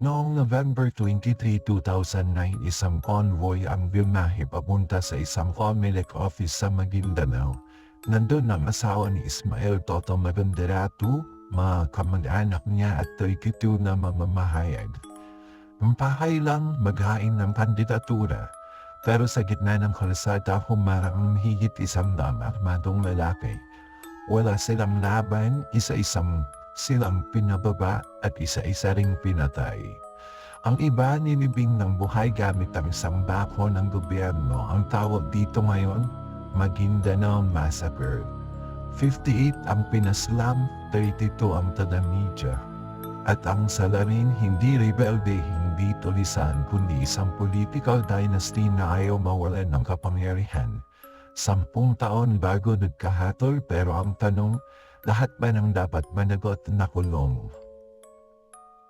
Noong November 23, 2009, isang convoy ang bimahe papunta sa isang Comelec office sa Maguindanao. Nandun ang asawa ni Ismael Toto Maganderatu, mga kamag-anak niya at 32 na mamamahayag. Mampahay lang maghain ng kandidatura. Pero sa gitna ng kalsada humarang higit isang dam armadong lalaki. Wala silang laban, isa-isang silang pinababa at isa-isa ring pinatay. Ang iba nilibing ng buhay gamit ang sambako ng gobyerno. Ang tawag dito ngayon, Maguindanao Massacre. 58 ang pinaslam, 32 ang taga-media. At ang salarin hindi rebelde, hindi tulisan, kundi isang political dynasty na ayaw mawalan ng kapangyarihan. Sampung taon bago nagkahatol pero ang tanong, lahat ba ng dapat managot na kulong?